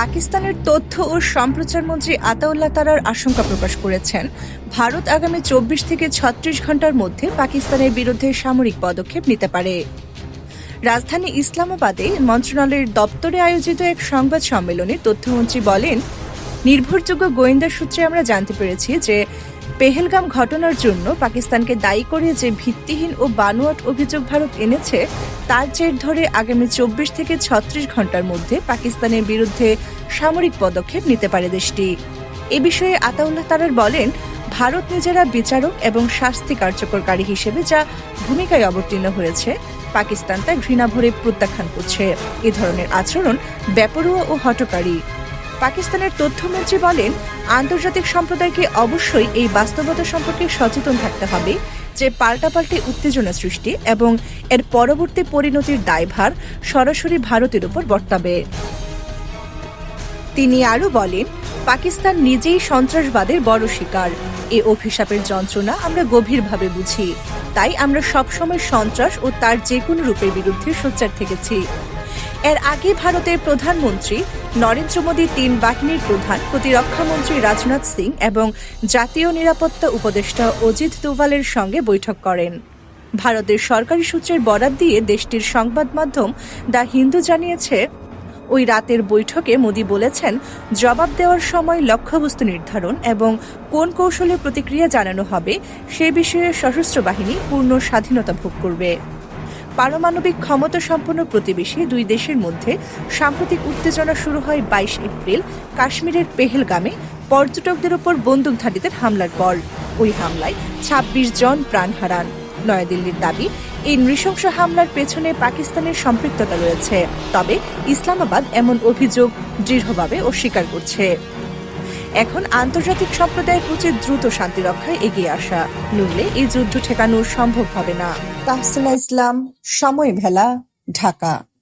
পাকিস্তানের তথ্য ও সম্প্রচার মন্ত্রী আতাউল্লাহ তারার আশঙ্কা প্রকাশ করেছেন। ভারত আগামী চব্বিশ থেকে ছত্রিশ ঘণ্টার মধ্যে পাকিস্তানের বিরুদ্ধে সামরিক পদক্ষেপ নিতে পারে। রাজধানী ইসলামাবাদে মন্ত্রণালয়ের দপ্তরে আয়োজিত এক সংবাদ সম্মেলনে তথ্যমন্ত্রী বলেন, নির্ভরযোগ্য গোয়েন্দা সূত্রে আমরা জানতে পেরেছি যে পেহেলগাম ঘটনার জন্য পাকিস্তানকে দায়ী করে যে ভিত্তিহীন ও বানোয়াট অভিযোগ ভারত এনেছে, তার জের ধরে আগামী চব্বিশ থেকে ছত্রিশ ঘণ্টার মধ্যে পাকিস্তানের বিরুদ্ধে সামরিক পদক্ষেপ নিতে পারে দেশটি। এ বিষয়ে আতাউল্লাহ তারার বলেন, ভারত নিজেরা বিচারক এবং শাস্তি কার্যকরকারী হিসেবে যা ভূমিকায় অবতীর্ণ হয়েছে, পাকিস্তান তা ঘৃণা ভরে প্রত্যাখ্যান করছে। এ ধরনের আচরণ বেপরোয়া ও হটকারী পাকিস্তানের তথ্যমন্ত্রী বলেন, আন্তর্জাতিক সম্প্রদায়কে অবশ্যই এই বাস্তবতা সম্পর্কে সচেতন থাকতে হবে, যে পাল্টাপাল্টে উত্তেজনা সৃষ্টি এবং এর পরবর্তী পরিণতির দায়ভার সরাসরি ভারতের উপর বর্তাবে। তিনি আরও বলেন, পাকিস্তান নিজেই সন্ত্রাসবাদের বড় শিকার। এ অভিশাপের যন্ত্রণা আমরা গভীরভাবে বুঝি। তাই আমরা সবসময় সন্ত্রাস ও তার যে কোনো রূপের বিরুদ্ধে সোচ্চার থেকেছি। এর আগে ভারতের প্রধানমন্ত্রী নরেন্দ্র মোদী তিন বাহিনীর প্রধান প্রতিরক্ষামন্ত্রী রাজনাথ সিং এবং জাতীয় নিরাপত্তা উপদেষ্টা অজিত দোভালের সঙ্গে বৈঠক করেন। ভারতের সরকারি সূত্রের বরাত দিয়ে দেশটির সংবাদ মাধ্যম দ্য হিন্দু জানিয়েছে, ওই রাতের বৈঠকে মোদি বলেছেন, জবাব দেওয়ার সময় লক্ষ্যবস্তু নির্ধারণ এবং কোন কৌশলে প্রতিক্রিয়া জানানো হবে সে বিষয়ে সশস্ত্র বাহিনী পূর্ণ স্বাধীনতা ভোগ করবে। পারমাণবিক ক্ষমতা সম্পন্ন প্রতিবেশী দুই দেশের মধ্যে সাম্প্রতিক উত্তেজনা শুরু হয় বাইশ এপ্রিল কাশ্মীরের পেহেলগামে। পর্যটকদের ওপর বন্দুকধারীদের হামলার পর ওই হামলায় ২৬ জন প্রাণ হারান। নয়াদিল্লির দাবি, এই নৃশংস হামলার পেছনে পাকিস্তানের সম্পৃক্ততা রয়েছে। তবে ইসলামাবাদ এমন অভিযোগ দৃঢ়ভাবে অস্বীকার করছে। এখন আন্তর্জাতিক সম্প্রদায়ের উচিত দ্রুত শান্তি রক্ষায় এগিয়ে আসা। নইলে এই যুদ্ধ ঠেকানো সম্ভব হবে না। তাহসিনা ইসলাম, সময় ভেলা, ঢাকা।